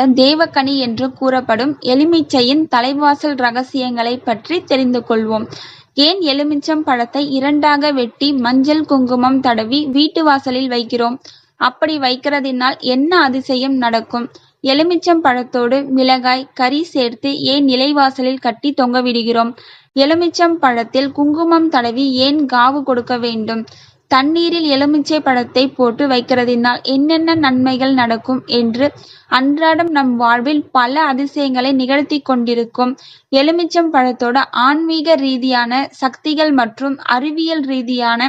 தேவகனி என்று கூறப்படும் எலுமிச்சையின் தலைவாசல் ரகசியங்களைப் பற்றி தெரிந்து கொள்வோம். ஏன் எலுமிச்சம் பழத்தை இரண்டாக வெட்டி மஞ்சள் குங்குமம் தடவி வீட்டு வாசலில் வைக்கிறோம்? அப்படி வைக்கிறதினால் என்ன அதிசயம் நடக்கும்? எலுமிச்சம் பழத்தோடு மிளகாய், கறி சேர்த்து ஏன் நிலைவாசலில் கட்டி தொங்கவிடுகிறோம்? எலுமிச்சம் பழத்தில் குங்குமம் தடவி ஏன் காவு கொடுக்க வேண்டும்? தண்ணீரில் எலுமிச்சை பழத்தை போட்டு வைக்கிறதினால் என்னென்ன நன்மைகள் நடக்கும் என்று அன்றாடம் நம் வாழ்வில் பல அதிசயங்களை நிகழ்த்திக் கொண்டிருக்கும் எலுமிச்சம் பழத்தோட ஆன்மீக ரீதியான சக்திகள் மற்றும் அறிவியல் ரீதியான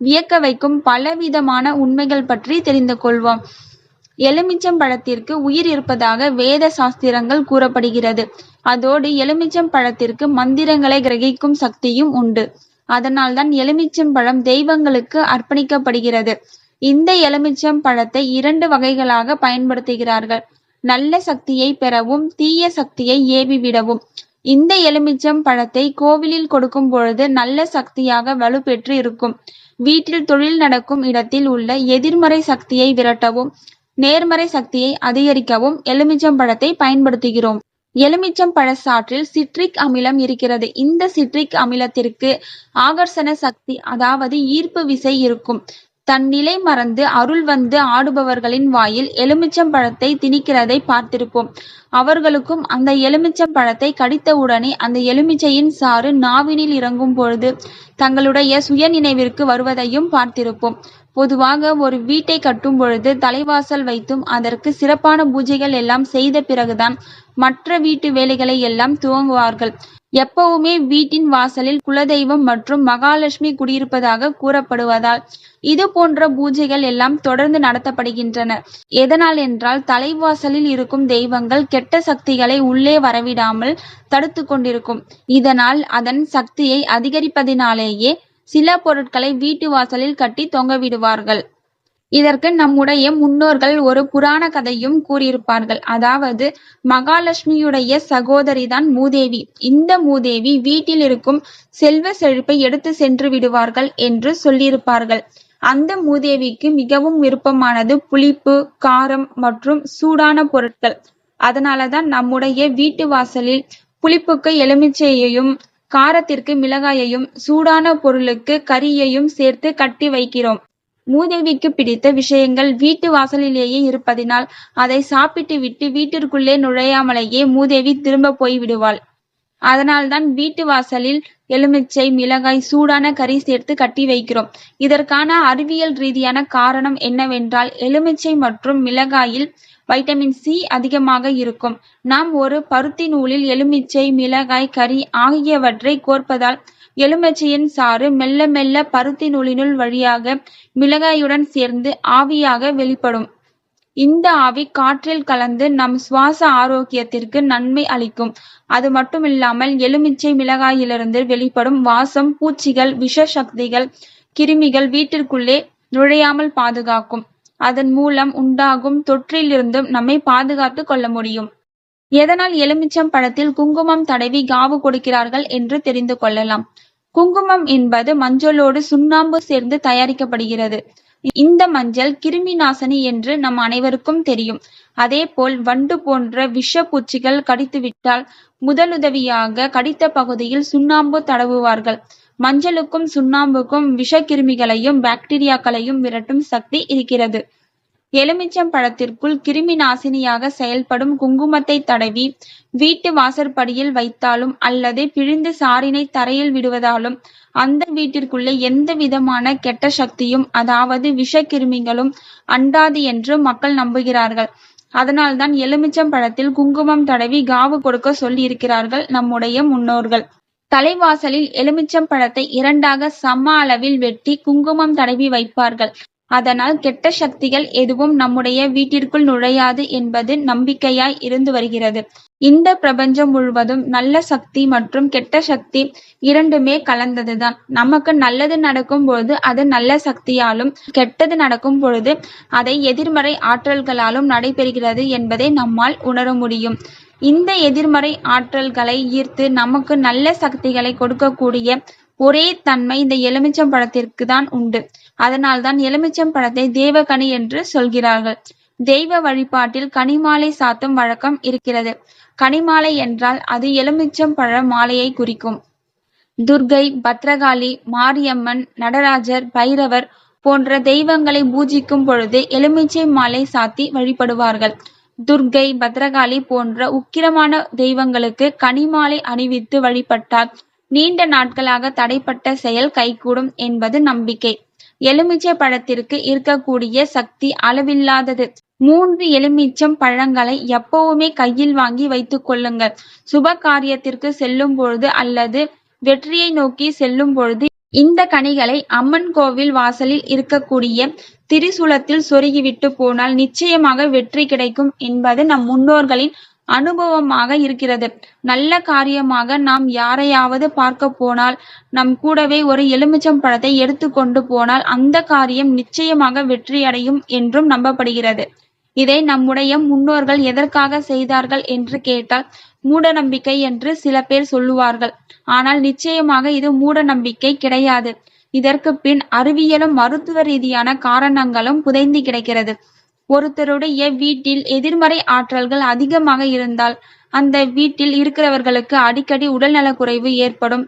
வியக்க வைக்கும் பலவிதமான உண்மைகள் பற்றி தெரிந்து கொள்வோம். எலுமிச்சம் பழத்திற்கு உயிர் இருப்பதாக வேத சாஸ்திரங்கள் கூறப்படுகிறது. அதோடு எலுமிச்சம் பழத்திற்கு மந்திரங்களை கிரகிக்கும் சக்தியும் உண்டு. அதனால்தான் எலுமிச்சம் பழம் தெய்வங்களுக்கு அர்ப்பணிக்கப்படுகிறது. இந்த எலுமிச்சம் பழத்தை இரண்டு வகைகளாக பயன்படுத்துகிறார்கள். நல்ல சக்தியை பெறவும், தீய சக்தியை ஏவிவிடவும். இந்த எலுமிச்சம் பழத்தை கோவிலில் கொடுக்கும் பொழுது நல்ல சக்தியாக வலுப்பெற்று இருக்கும். வீட்டில் தொழில் நடக்கும் இடத்தில் உள்ள எதிர்மறை சக்தியை விரட்டவும், நேர்மறை சக்தியை அதிகரிக்கவும் எலுமிச்சம் பழத்தை பயன்படுத்துகிறோம். எலுமிச்சம் பழ சாற்றில் சிட்ரிக் அமிலம் இருக்கிறது. இந்த சிட்ரிக் அமிலத்திற்கு ஆகர்ஷண சக்தி அதாவது ஈர்ப்பு விசை இருக்கும். தன் நிலை மறந்து அருள் வந்து ஆடுபவர்களின் வாயில் எலுமிச்சம் பழத்தை திணிக்கிறதை பார்த்திருப்போம். அவர்களுக்கும் அந்த எலுமிச்சம் பழத்தை கடித்தவுடனே அந்த எலுமிச்சையின் சாறு நாவினில் இறங்கும் பொழுது தங்களுடைய சுய நினைவிற்கு வருவதையும் பார்த்திருப்போம். பொதுவாக ஒரு வீட்டை கட்டும் பொழுது தலைவாசல் வைத்தும் அதற்கு சிறப்பான பூஜைகள் எல்லாம் செய்த பிறகுதான் மற்ற வீட்டு வேலைகளை எல்லாம் துவங்குவார்கள். எப்பவுமே வீட்டின் வாசலில் குலதெய்வம் மற்றும் மகாலட்சுமி குடியிருப்பதாக கூறப்படுவதால் இது போன்ற பூஜைகள் எல்லாம் தொடர்ந்து நடத்தப்படுகின்றன. எதனால் என்றால் தலைவாசலில் இருக்கும் தெய்வங்கள் கெட்ட சக்திகளை உள்ளே வரவிடாமல் தடுத்துக் கொண்டிருக்கும். இதனால் அதன் சக்தியை அதிகரிப்பதினாலேயே சில பொருட்களை வீட்டு வாசலில் கட்டி தொங்கவிடுவார்கள். இதற்கு நம்முடைய முன்னோர்கள் ஒரு புராண கதையும் கூறியிருப்பார்கள். அதாவது மகாலட்சுமியுடைய சகோதரிதான் மூதேவி. இந்த மூதேவி வீட்டில் இருக்கும் செல்வ செழிப்பை எடுத்து சென்று விடுவார்கள் என்று சொல்லியிருப்பார்கள். அந்த மூதேவிக்கு மிகவும் விருப்பமானது புளிப்பு, காரம் மற்றும் சூடான பொருட்கள். அதனாலதான் நம்முடைய வீட்டு வாசலில் புளிப்புக்கு எலுமிச்சையையும், காரத்திற்கு மிளகாயையும், சூடான பொருளுக்கு கறியையும் சேர்த்து கட்டி வைக்கிறோம். மூதேவிக்கு பிடித்த விஷயங்கள் வீட்டு வாசலிலேயே இருப்பதினால் அதை சாப்பிட்டு விட்டு வீட்டிற்குள்ளே நுழையாமலேயே மூதேவி திரும்ப போய்விடுவாள். அதனால்தான் வீட்டு வாசலில் எலுமிச்சை, மிளகாய், சூடான கறி சேர்த்து கட்டி வைக்கிறோம். இதற்கான அறிவியல் ரீதியான காரணம் என்னவென்றால் எலுமிச்சை மற்றும் மிளகாயில் வைட்டமின் சி அதிகமாக இருக்கும். நாம் ஒரு பருத்தி நூலில் எலுமிச்சை, மிளகாய், கறி ஆகியவற்றை கோர்ப்பதால் எலுமிச்சையின் சாறு மெல்ல மெல்ல பருத்தி நூலினுள் வழியாக மிளகாயுடன் சேர்ந்து ஆவியாக வெளிப்படும். இந்த ஆவி காற்றில் கலந்து நம் சுவாச ஆரோக்கியத்திற்கு நன்மை அளிக்கும். அது மட்டுமில்லாமல் எலுமிச்சை, மிளகாயிலிருந்து வெளிப்படும் வாசம் பூச்சிகள், விஷ சக்திகள், கிருமிகள் வீட்டிற்குள்ளே நுழையாமல் பாதுகாக்கும். அதன் மூலம் உண்டாகும் தொற்றிலிருந்தும் நம்மை பாதுகாத்துக் கொள்ள முடியும். எதனால் எலுமிச்சம் பழத்தில் குங்குமம் தடவி காவு கொடுக்கிறார்கள் என்று தெரிந்து கொள்ளலாம். குங்குமம் என்பது மஞ்சளோடு சுண்ணாம்பு சேர்ந்து தயாரிக்கப்படுகிறது. இந்த மஞ்சள் கிருமி நாசினி என்று நம் அனைவருக்கும் தெரியும். அதேபோல் வண்டு போன்ற விஷ பூச்சிகள் கடித்துவிட்டால் முதலுதவியாக கடித்த பகுதியில் சுண்ணாம்பு தடவுவார்கள். மஞ்சளுக்கும் சுண்ணாம்புக்கும் விஷக்கிருமிகளையும் பாக்டீரியாக்களையும் விரட்டும் சக்தி இருக்கிறது. எலுமிச்சம் பழத்திற்குள் கிருமி நாசினியாக செயல்படும் குங்குமத்தை தடவி வீட்டு வாசற்படியில் வைத்தாலும் அல்லது பிழிந்து சாரினை தரையில் விடுவதாலும் அந்த வீட்டிற்குள்ளே எந்த விதமான கெட்ட சக்தியும் அதாவது விஷக்கிருமிகளும் அண்டாது என்று மக்கள் நம்புகிறார்கள். அதனால்தான் எலுமிச்சம் பழத்தில் குங்குமம் தடவி காவு கொடுக்க சொல்லியிருக்கிறார்கள் நம்முடைய முன்னோர்கள். தலைவாசலில் எலுமிச்சம் பழத்தை இரண்டாக சம அளவில் வெட்டி குங்குமம் தடவி வைப்பார்கள். அதனால் கெட்ட சக்திகள் எதுவும் நம்முடைய வீட்டிற்குள் நுழையாது என்பது நம்பிக்கையாய் இருந்து வருகிறது. இந்த பிரபஞ்சம் முழுவதும் நல்ல சக்தி மற்றும் கெட்ட சக்தி இரண்டுமே கலந்ததுதான். நமக்கு நல்லது நடக்கும் பொழுது அது நல்ல சக்தியாலும், கெட்டது நடக்கும் பொழுது அதை எதிர்மறை ஆற்றல்களாலும் நடைபெறுகிறது என்பதை நம்மால் உணர முடியும். இந்த எதிர்மறை ஆற்றல்களை ஈர்த்து நமக்கு நல்ல சக்திகளை கொடுக்கக்கூடிய ஒரே தன்மை இந்த எலுமிச்சம் பழத்திற்குத்தான் உண்டு. அதனால்தான் எலுமிச்சம் பழத்தை தேவகனி என்று சொல்கிறார்கள். தெய்வ வழிபாட்டில் கனிமாலை சாத்தும் வழக்கம் இருக்கிறது. கனிமாலை என்றால் அது எலுமிச்சம் பழ மாலையை குறிக்கும். துர்க்கை, பத்ரகாளி, மாரியம்மன், நடராஜர், பைரவர் போன்ற தெய்வங்களை பூஜிக்கும் பொழுது எலுமிச்சை மாலை சாத்தி வழிபடுவார்கள். துர்க்கை, பத்ரகாளி போன்ற உக்கிரமான தெய்வங்களுக்கு கனிமாலை அணிவித்து வழிபட்டால் நீண்ட நாட்களாக தடைப்பட்ட செயல் கைகூடும் என்பது நம்பிக்கை. எலுமிச்சை பழத்திற்கு இருக்கக்கூடிய சக்தி அளவில்லாதது. மூன்று எலுமிச்சம் பழங்களை எப்பவுமே கையில் வாங்கி வைத்துக் கொள்ளுங்கள். சுப காரியத்திற்கு செல்லும் பொழுது அல்லது வெற்றியை நோக்கி செல்லும் பொழுது இந்த கனிகளை அம்மன் கோவில் வாசலில் இருக்கக்கூடிய திரிசூலத்தில் சொருகிவிட்டு போனால் நிச்சயமாக வெற்றி கிடைக்கும் என்பது நம் முன்னோர்களின் அனுபவமாக இருக்கிறது. நல்ல காரியமாக நாம் யாரையாவது பார்க்கப் போனால் நம் கூடவே ஒரு எலுமிச்சம் பழத்தை எடுத்துக் கொண்டு போனால் அந்த காரியம் நிச்சயமாக வெற்றியடையும் என்றும் நம்பப்படுகிறது. இதை நம்முடைய முன்னோர்கள் எதற்காக செய்தார்கள் என்று கேட்டால் மூடநம்பிக்கை என்று சில பேர் சொல்லுவார்கள். ஆனால் நிச்சயமாக இது மூடநம்பிக்கை கிடையாது. இதற்குப் பின் அறிவியலும் மருத்துவ ரீதியான காரணங்களும் புதைந்து கிடக்கிறது. ஒருத்தருடைய வீட்டில் எதிர்மறை ஆற்றல்கள் அதிகமாக இருந்தால் அந்த வீட்டில் இருக்கிறவர்களுக்கு அடிக்கடி உடல்நலக்குறைவு ஏற்படும்.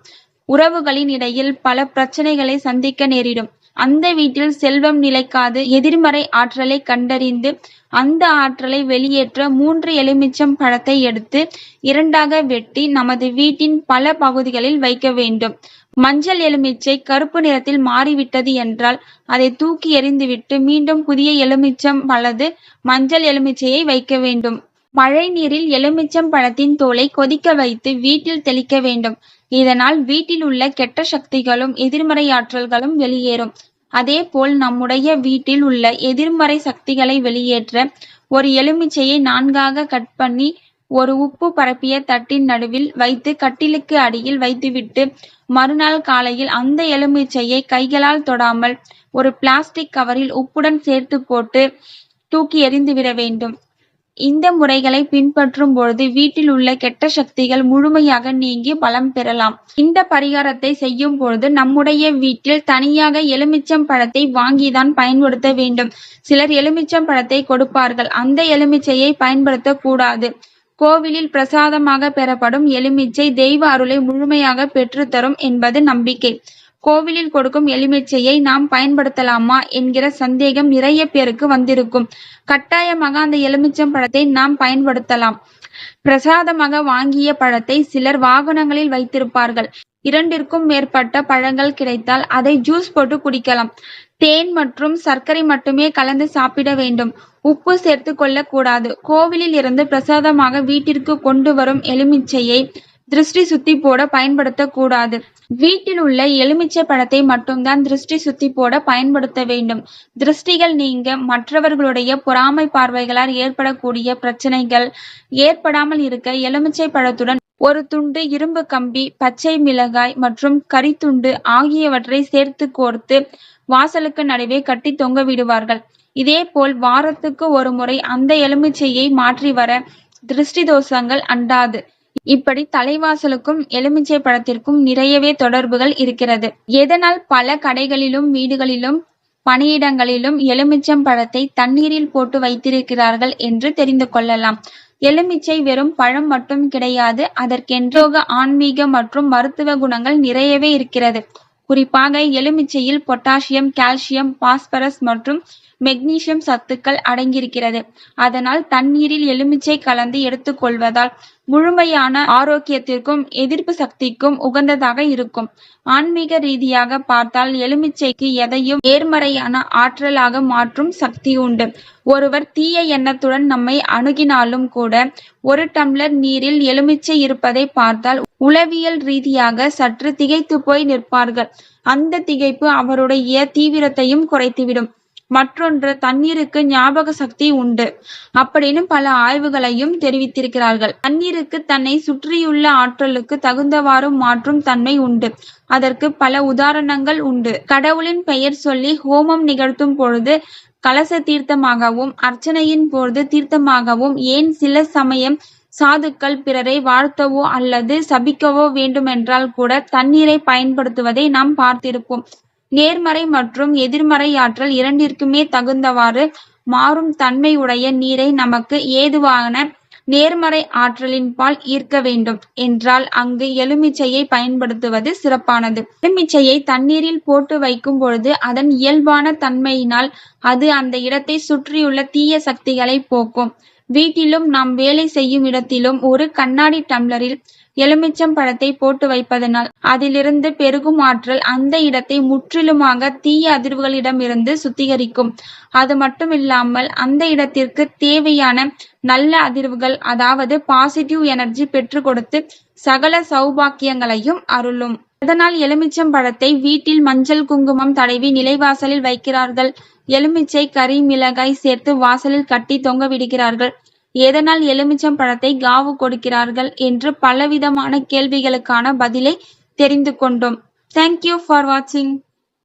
உறவுகளின் இடையில் பல பிரச்சனைகளை சந்திக்க நேரிடும். அந்த வீட்டில் செல்வம் நிலைக்காது. எதிர்மறை ஆற்றலை கண்டறிந்து அந்த ஆற்றலை வெளியேற்ற மூன்று எலுமிச்சம் பழத்தை எடுத்து இரண்டாக வெட்டி நமது வீட்டின் பல பகுதிகளில் வைக்க வேண்டும். மஞ்சள் எலுமிச்சை கருப்பு நிறத்தில் மாறிவிட்டது என்றால் அதை தூக்கி எறிந்துவிட்டு மீண்டும் புதிய எலுமிச்சம் அல்லது மஞ்சள் எலுமிச்சையை வைக்க வேண்டும். மழைநீரில் எலுமிச்சம் பழத்தின் தோலை கொதிக்க வைத்து வீட்டில் தெளிக்க வேண்டும். இதனால் வீட்டில் உள்ள கெட்ட சக்திகளும் எதிர்மறை ஆற்றல்களும் வெளியேறும். அதேபோல் நம்முடைய வீட்டில் உள்ள எதிர்மறை சக்திகளை வெளியேற்ற ஒரு எலுமிச்சையை நான்காக கட் பண்ணி ஒரு உப்பு பரப்பிய தட்டின் நடுவில் வைத்து கட்டிலுக்கு அடியில் வைத்துவிட்டு மறுநாள் காலையில் அந்த எலுமிச்சையை கைகளால் தொடாமல் ஒரு பிளாஸ்டிக் கவரில் உப்புடன் சேர்த்து போட்டு தூக்கி எறிந்துவிட வேண்டும். இந்த முறைகளை பின்பற்றும் பொழுது வீட்டில் உள்ள கெட்ட சக்திகள் முழுமையாக நீங்கி பலம் பெறலாம். இந்த பரிகாரத்தை செய்யும் பொழுது நம்முடைய வீட்டில் தனியாக எலுமிச்சம் பழத்தை வாங்கிதான் பயன்படுத்த வேண்டும். சிலர் எலுமிச்சம் பழத்தை கொடுப்பார்கள். அந்த எலுமிச்சையை பயன்படுத்த கூடாது. கோவிலில் பிரசாதமாக பெறப்படும் எலுமிச்சை தெய்வ அருளை முழுமையாக பெற்றுத்தரும் என்பது நம்பிக்கை. கோவிலில் கொடுக்கும் எலுமிச்சையை நாம் பயன்படுத்தலாமா என்கிற சந்தேகம் நிறைய பேருக்கு வந்திருக்கும். கட்டாயமாக அந்த எலுமிச்சம் பழத்தை நாம் பயன்படுத்தலாம். பிரசாதமாக வாங்கிய பழத்தை சிலர் வாகனங்களில் வைத்திருப்பார்கள். இரண்டிற்கும் மேற்பட்ட பழங்கள் கிடைத்தால் அதை ஜூஸ் போட்டு குடிக்கலாம். தேன் மற்றும் சர்க்கரை மட்டுமே கலந்து சாப்பிட வேண்டும். உப்பு சேர்த்து கொள்ள கூடாது. கோவிலில் இருந்து பிரசாதமாக வீட்டிற்கு கொண்டு வரும் எலுமிச்சையை திருஷ்டி சுத்தி போட பயன்படுத்தக்கூடாது வீட்டில் உள்ள எலுமிச்சை பழத்தை மட்டும்தான் திருஷ்டி சுத்தி போட பயன்படுத்த வேண்டும். திருஷ்டிகள் நீங்க மற்றவர்களுடைய பொறாமை பார்வைகளால் ஏற்படக்கூடிய பிரச்சனைகள் ஏற்படாமல் இருக்க எலுமிச்சை பழத்துடன் ஒரு துண்டு இரும்பு கம்பி, பச்சை மிளகாய் மற்றும் கரித்துண்டு ஆகியவற்றை சேர்த்து கோர்த்து வாசலுக்கு நடுவே கட்டி தொங்கவிடுவார்கள். இதேபோல் வாரத்துக்கு ஒரு முறை அந்த எலுமிச்சையை மாற்றி வர திருஷ்டி தோஷங்கள் அண்டாது. இப்படி தலைவாசலுக்கும் எலுமிச்சை பழத்திற்கும் நிறையவே தொடர்புகள் இருக்கிறது. எதனால் பல கடைகளிலும் வீடுகளிலும் பணியிடங்களிலும் எலுமிச்சம் பழத்தை தண்ணீரில் போட்டு வைத்திருக்கிறார்கள் என்று தெரிந்து கொள்ளலாம். எலுமிச்சை வெறும் பழம் மட்டும் கிடையாது அதற்கென்றோக ஆன்மீக மற்றும் மருத்துவ குணங்கள் நிறையவே இருக்கிறது. குறிப்பாக எலுமிச்சையில் பொட்டாசியம், கால்சியம், பாஸ்பரஸ் மற்றும் மெக்னீசியம் சத்துக்கள் அடங்கியிருக்கிறது. அதனால் தண்ணீரில் எலுமிச்சை கலந்து எடுத்துக் கொள்வதால் முழுமையான ஆரோக்கியத்திற்கும் எதிர்ப்பு சக்திக்கும் உகந்ததாக இருக்கும். ஆன்மீக ரீதியாக பார்த்தால் எலுமிச்சைக்கு எதையும் நேர்மறையான ஆற்றலாக மாற்றும் சக்தி உண்டு. ஒருவர் தீய எண்ணத்துடன் நம்மை அணுகினாலும் கூட ஒரு டம்ளர் நீரில் எலுமிச்சை இருப்பதை பார்த்தால் உளவியல் ரீதியாக சற்று திகைத்து போய் நிற்பார்கள். அந்த திகைப்பு அவருடைய தீவிரத்தையும் குறைத்துவிடும். மற்றொன்று தண்ணீருக்கு ஞாபக சக்தி உண்டு அப்படின்னு பல ஆய்வுகளையும் தெரிவித்திருக்கிறார்கள். தண்ணீருக்கு தன்னை சுற்றியுள்ள ஆற்றலுக்கு தகுந்தவாறு மாற்றும் தன்மை உண்டு. அதற்கு பல உதாரணங்கள் உண்டு. கடவுளின் பெயர் சொல்லி ஹோமம் நிகழ்த்தும் பொழுது கலச தீர்த்தமாகவும், அர்ச்சனையின் போது தீர்த்தமாகவும் ஏன் சில சமயம் சாதுக்கள் பிறரை வாழ்த்தவோ அல்லது சபிக்கவோ வேண்டுமென்றால் கூட தண்ணீரை பயன்படுத்துவதை நாம் பார்த்திருப்போம். நேர்மறை மற்றும் எதிர்மறை ஆற்றல் இரண்டிற்குமே தகுந்தவாறு மாறும் தன்மை உடைய நீரை நமக்கு ஏதுவான நேர்மறை ஆற்றலின் பால் ஈர்க்க வேண்டும். என்றால் அங்கு எலுமிச்சையை பயன்படுத்துவது சிறப்பானது. எலுமிச்சையை தண்ணீரில் போட்டு வைக்கும் பொழுது அதன் இயல்பான தன்மையினால் அது அந்த இடத்தை சுற்றியுள்ள தீய சக்திகளை போக்கும். வீட்டிலும் நாம் வேலை செய்யும் இடத்திலும் ஒரு கண்ணாடி டம்ளரில் எலுமிச்சம் பழத்தை போட்டு வைப்பதனால் அதிலிருந்து பெருகும் ஆற்றல் அந்த இடத்தை முற்றிலுமாக தீய அதிர்வுகளிடமிருந்து சுத்திகரிக்கும். அது மட்டுமில்லாமல் அந்த இடத்திற்கு தேவையான நல்ல அதிர்வுகள் அதாவது பாசிட்டிவ் எனர்ஜி பெற்றுக் கொடுத்து சகல சௌபாக்கியங்களையும் அருளும். அதனால் எலுமிச்சம் பழத்தை வீட்டில் மஞ்சள் குங்குமம் தடவி நிலைவாசலில் வைக்கிறார்கள். எலுமிச்சை கறி மிளகாய் சேர்த்து வாசலில் கட்டி தொங்க விடுகிறார்கள். எதனால் எலுமிச்சம் பழத்தை காவு கொடுக்கிறார்கள் என்று பலவிதமான கேள்விகளுக்கான பதிலை தெரிந்து கொண்டோம். தேங்க்யூ ஃபார் வாட்சிங்